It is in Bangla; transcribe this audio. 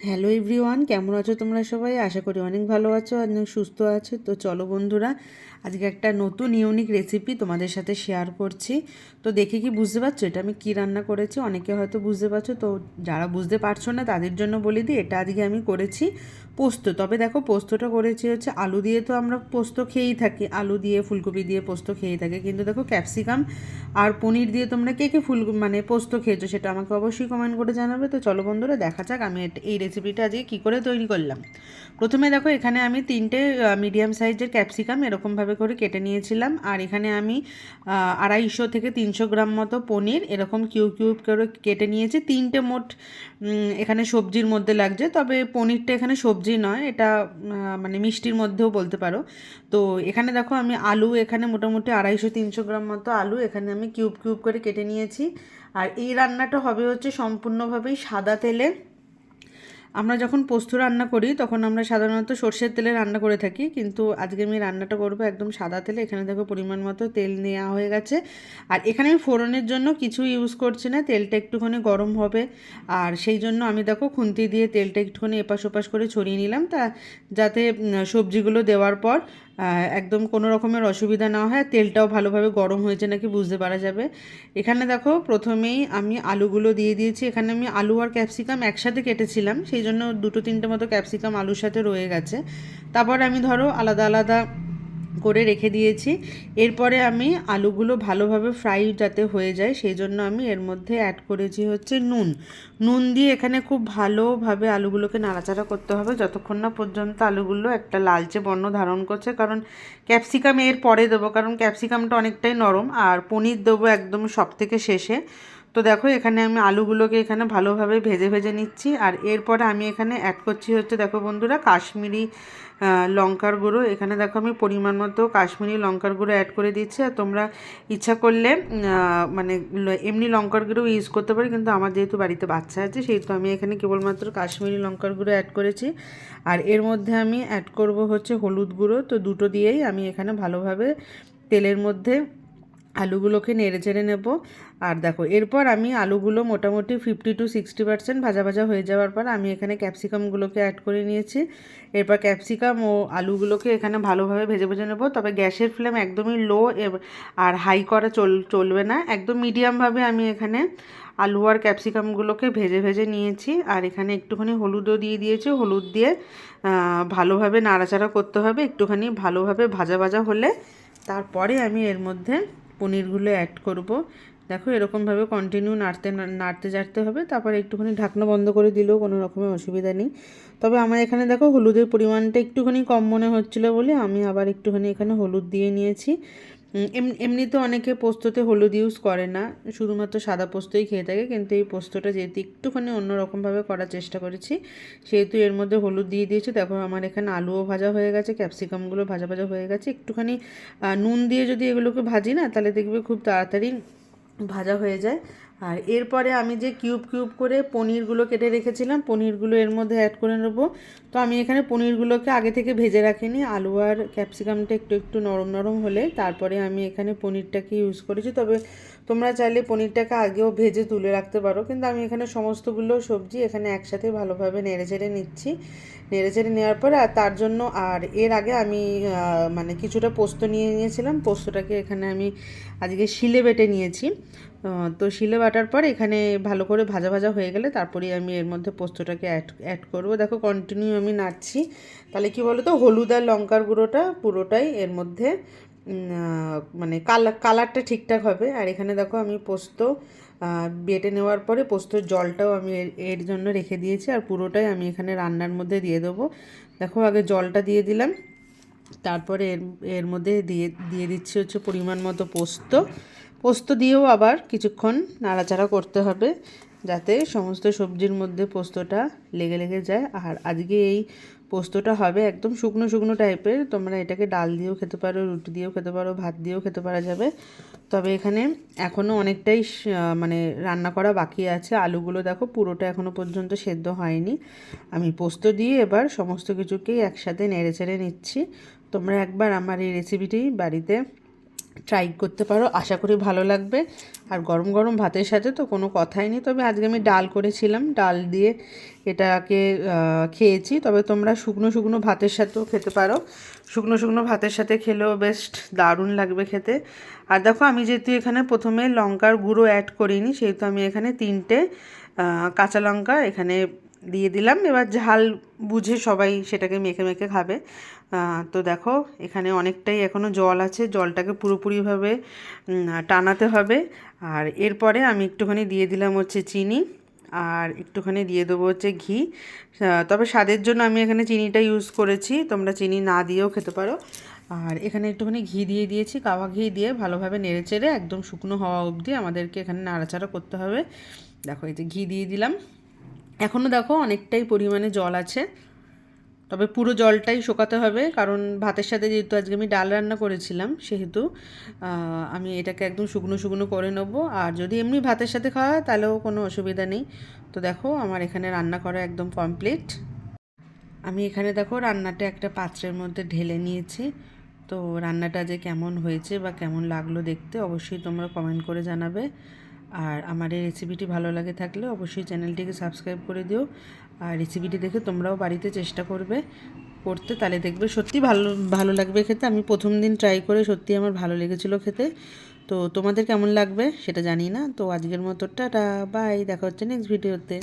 হ্যালো এভরিওয়ান কেমন আছো তোমরা সবাই? আশা করি অনেক ভালো আছো, অনেক সুস্থ আছো। তো চলো বন্ধুরা, আজকে একটা নতুন ইউনিক রেসিপি তোমাদের সাথে শেয়ার করছি। তো দেখে কি বুঝতে পারছ? এটা আমি কী রান্না করেছি? অনেকে হয়তো বুঝতে পারছ। তো যারা বুঝতে পারছ না, তাদের জন্য বলে দিই, এটা আজকে আমি করেছি। পোস্ত। তবে দেখো, পোস্তটা করেছি হচ্ছে আলু দিয়ে তো আমরা পোস্ত খেয়েই থাকি। আলু দিয়ে, ফুলকপি দিয়ে পোস্ত খেয়েই থাকি। কিন্তু দেখো, ক্যাপসিকাম আর পনির দিয়ে তোমরা কে কে ফুল মানে পোস্ত খেয়েছো সেটা আমাকে অবশ্যই কমেন্ট করে জানাবে। তো চলো বন্ধুরা, দেখা যাক আমি এই রেসিপিটা আজকে কী করে তৈরি করলাম। প্রথমে দেখো, এখানে আমি তিনটে মিডিয়াম সাইজের ক্যাপসিকাম এরকমভাবে করে কেটে নিয়েছিলাম। আর এখানে আমি আড়াইশো থেকে তিনশো গ্রাম মতো পনির এরকম কিউব কিউব করে কেটে নিয়েছি। তিনটে মোট এখানে সবজির মধ্যে লাগছে। তবে পনিরটা এখানে সবজি নয়, এটা মানে মিষ্টির মধ্যেও বলতে পারো। তো এখানে দেখো আমি আলু, এখানে মোটামুটি আড়াইশো, তিনশো গ্রাম মতো আলু এখানে আমি কিউব কিউব করে কেটে নিয়েছি। আর এই রান্নাটা হবে হচ্ছে সম্পূর্ণভাবেই সাদা তেলে আমরা যখন পোস্ত রান্না করি, তখন আমরা সাধারণত সর্ষের তেলে রান্না করে থাকি। কিন্তু আজকে আমি রান্নাটা করব একদম সাদা তেলে। এখানে দেখো পরিমাণ মতো তেল নেওয়া হয়ে গেছে। আর এখানে আমি ফোড়নের জন্য কিছু ইউজ করছি না। তেলটা একটুখানি গরম হবে। আর সেই জন্য আমি দেখো খুন্তি দিয়ে তেলটা একটুখানি এপাশ ওপাশ করে ছড়িয়ে নিলাম। তা যাতে সবজিগুলো দেওয়ার পর একদম কোনো রকমের অসুবিধা না হয়, তেলটাও ভালোভাবে গরম হয়েছে নাকি বুঝতে পারা যাবে। এখানে দেখো, প্রথমেই আমি আলুগুলো দিয়ে দিয়েছি। এখানে আমি আলু আর ক্যাপসিকাম একসাথে কেটেছিলাম, সেই জন্য দুটো তিনটে মতো ক্যাপসিকাম আলুর সাথে রয়ে গেছে। তারপর আমি ধরো আলাদা আলাদা করে রেখে দিয়েছি। এরপরে আমি আলুগুলো ভালোভাবে ফ্রাই যাতে হয়ে যায় সেই জন্য আমি এর মধ্যে অ্যাড করেছি হচ্ছে নুন। নুন দিয়ে এখানে খুব ভালোভাবে আলুগুলোকে নাড়াচাড়া করতে হবে। যতক্ষণ না পর্যন্ত আলুগুলো একটা লালচে বর্ণ ধারণ করছে, কারণ ক্যাপসিকাম এর পরে দেবো, কারণ ক্যাপসিকামটা অনেকটাই নরম, আর পনির দেবো একদম সব থেকে শেষে। তো দেখো, এখানে আমি আলুগুলোকে এখানে ভালোভাবে ভেজে ভেজে নিচ্ছি। আর এরপরে আমি এখানে অ্যাড করছি হচ্ছে, দেখো বন্ধুরা, কাশ্মীরি লঙ্কার গুঁড়ো। এখানে দেখো আমি পরিমাণ মতো কাশ্মীরি লঙ্কার গুঁড়ো অ্যাড করে দিচ্ছি। আর তোমরা ইচ্ছা করলে মানে এমনি লঙ্কার গুঁড়ো ইউজ করতে পারি, কিন্তু আমার যেহেতু বাড়িতে বাচ্চা আছে, সেহেতু আমি এখানে কেবলমাত্র কাশ্মীরি লঙ্কার গুঁড়ো অ্যাড করেছি। আর এর মধ্যে আমি অ্যাড করব হচ্ছে হলুদ গুঁড়ো। তো দুটো দিয়েই আমি এখানে ভালোভাবে তেলের মধ্যে আলুগুলোকে নেড়ে চেড়ে নেব। আর দেখো, এরপর আমি আলুগুলো মোটামুটি ফিফটি টু সিক্সটি পার্সেন্ট ভাজা ভাজা হয়ে যাওয়ার পর আমি এখানে ক্যাপসিকামগুলোকে অ্যাড করে নিয়েছি। এরপর ক্যাপসিকাম ও আলুগুলোকে এখানে ভালোভাবে ভেজে ভেজে নেব। তবে গ্যাসের ফ্লেম একদমই লো আর হাই করা চল, চলবে না। একদম মিডিয়ামভাবে আমি এখানে আলু আর ক্যাপসিকামগুলোকে ভেজে ভেজে নিয়েছি। আর এখানে একটুখানি হলুদও দিয়ে দিয়েছি। হলুদ দিয়ে ভালোভাবে নাড়াচাড়া করতে হবে। একটুখানি ভালোভাবে ভাজা ভাজা হলে তারপরে আমি এর মধ্যে পনিরগুলো অ্যাড করব। দেখো এরকমভাবে কন্টিনিউ নাড়তে নাড়তে যাড়তে হবে। তারপর একটুখানি ঢাকনা বন্ধ করে দিলেও কোনো রকমের অসুবিধা নেই। তবে আমার এখানে দেখো হলুদের পরিমাণটা একটুখানি কম মনে হচ্ছিল বলে আমি আবার একটুখানি এখানে হলুদ দিয়ে নিয়েছি। এমনিতে অনেকে পোস্ততে হলুদ ইউজ করে না। শুধুমাত্র সাদা পোস্তই খেয়ে থাকে, কিন্তু এই পোস্তটা যেহেতু একটুখানি অন্যরকমভাবে করার চেষ্টা করেছি, সেহেতু এর মধ্যে হলুদ দিয়ে দিয়েছি। দেখো, আমার এখানে আলুও ভাজা হয়ে গেছে, ক্যাপসিকামগুলো ভাজা ভাজা হয়ে গেছে। একটুখানি নুন দিয়ে যদি এগুলোকে ভাজি না, তাহলে দেখবে খুব তাড়াতাড়ি ভাজা হয়ে যায়। আর এরপরে আমি যে কিউব কিউব করে পনিরগুলো কেটে রেখেছিলাম, পনিরগুলো এর মধ্যে অ্যাড করে নেব। তো আমি এখানে পনিরগুলোকে আগে থেকে ভেজে রাখিনি। আলু আর ক্যাপসিকামটা একটু একটু নরম নরম হলে তারপরে আমি এখানে পনিরটাকে ইউজ করেছি। তবে তোমরা চাইলে পনিরটাকে আগেও ভেজে তুলে রাখতে পারো। কিন্তু আমি এখানে সমস্তগুলো সবজি এখানে একসাথে ভালোভাবে নেড়ে চেড়ে নিচ্ছি। নেড়ে চেড়ে নেওয়ার পরে, আর তার জন্য, আর এর আগে আমি মানে কিছুটা পোস্ত নিয়ে নিয়েছিলাম। পোস্তটাকে এখানে আমি আজকে শিলে বেটে নিয়েছি। তো শিলে বাটার পর এখানে ভালো করে ভাজা ভাজা হয়ে গেলে তারপরেই আমি এর মধ্যে পোস্তটাকে অ্যাড অ্যাড করব। দেখো কন্টিনিউ আমি নাড়ছি। তাহলে কি বলো তো হলুদ আর লঙ্কার গুঁড়োটা পুরোটাই এর মধ্যে মানে কালার কালারটা ঠিকঠাক হবে। আর এখানে দেখো, আমি পোস্ত বেটে নেওয়ার পরে পোস্তর জলটাও আমি এর- জন্য রেখে দিয়েছি আর পুরোটাই আমি এখানে রান্নার মধ্যে দিয়ে দেবো। দেখো আগে জলটা দিয়ে দিলাম। তারপরে এর এর মধ্যে দিয়ে দিয়ে দিচ্ছি হচ্ছে পরিমাণ মতো পোস্ত। পোস্ত দিয়েও আবার কিছুক্ষণ নাড়াচাড়া করতে হবে। যাতে সমস্ত সবজির মধ্যে পোস্তটা লেগে লেগে যায়। আর আজকে এই পোস্তটা হবে একদম শুকনো শুকনো টাইপের। তোমরা এটাকে ডাল দিয়েও খেতে পারো, রুটি দিয়েও খেতে পারো, ভাত দিয়েও খেতে পারা যাবে। তবে এখানে এখনও অনেকটাই মানে রান্না করা বাকি আছে। আলুগুলো দেখো পুরোটা এখনও পর্যন্ত সেদ্ধ হয়নি। আমি পোস্ত দিয়ে এবার সমস্ত কিছুকেই একসাথে নেড়ে চেড়ে নিচ্ছি। তোমরা একবার আমার এই রেসিপিটি বাড়িতে ট্রাই করতে পারো, আশা করি ভালো লাগবে। আর গরম গরম ভাতের সাথে তো কোনো কথাই নেই, তবে আজকে আমি ডাল করেছিলাম। ডাল দিয়ে এটাকে খেয়েছি, তবে তোমরা শুকনো শুকনো ভাতের সাথেও খেতে পারো। শুকনো শুকনো ভাতের সাথে খেলেও বেস্ট দারুণ লাগবে খেতে। আর দেখো, আমি যেহেতু এখানে প্রথমে লঙ্কার গুঁড়ো অ্যাড করিনি, সেহেতু আমি এখানে তিনটে কাঁচা লঙ্কা, এখানে দিয়ে দিলাম। এবার ঝাল বুঝে সবাই সেটাকে মেখে মেখে খাবে। তো দেখো, এখানে অনেকটাই এখনও জল আছে। জলটাকে পুরোপুরিভাবে টানাতে হবে। আর এরপরে আমি একটুখানি দিয়ে দিলাম হচ্ছে চিনি। আর একটুখানি দিয়ে দেবো হচ্ছে ঘি। তবে স্বাদের জন্য আমি এখানে চিনিটা ইউজ করেছি। তোমরা চিনি না দিয়েও খেতে পারো। আর এখানে একটুখানি ঘি দিয়ে দিয়েছি। কাওয়া ঘি দিয়ে ভালোভাবে নেড়ে চেড়ে একদম শুকনো হওয়া অবধি আমাদেরকে এখানে নাড়াচাড়া করতে হবে। দেখো এই যে ঘি দিয়ে দিলাম। এখনও দেখো অনেকটাই পরিমাণে জল আছে, তবে পুরো জলটাই শোকাতে হবে, কারণ ভাতের সাথে যেহেতু আজকে আমি ডাল রান্না করেছিলাম, সেহেতু আমি এটাকে একদম শুকনো শুকনো করে নেব, আর যদি এমনি ভাতের সাথে খাওয়া হয় তাহলেও কোনো অসুবিধা নেই। তো দেখো আমার এখানে রান্না করা একদম কমপ্লিট আমি এখানে দেখো রান্নাটা একটা পাত্রের মধ্যে ঢেলে নিয়েছি, তো রান্নাটা যে কেমন হয়েছে বা কেমন লাগল দেখতে অবশ্যই তোমরা কমেন্ট করে জানাবে। আর আমার এই রেসিপিটি ভালো লাগে থাকলে অবশ্যই চ্যানেলটিকে সাবস্ক্রাইব করে দিও। আর রেসিপিটি দেখে তোমরাও বাড়িতে চেষ্টা করবে, করতে তাহলে দেখবে সত্যি ভালো ভালো লাগবে খেতে। আমি প্রথম দিন ট্রাই করে সত্যি আমার ভালো লেগেছিলো খেতে। তো তোমাদের কেমন লাগবে সেটা জানি না। তো আজকের মতো টাটা বাই দেখা হচ্ছে নেক্সট ভিডিওতে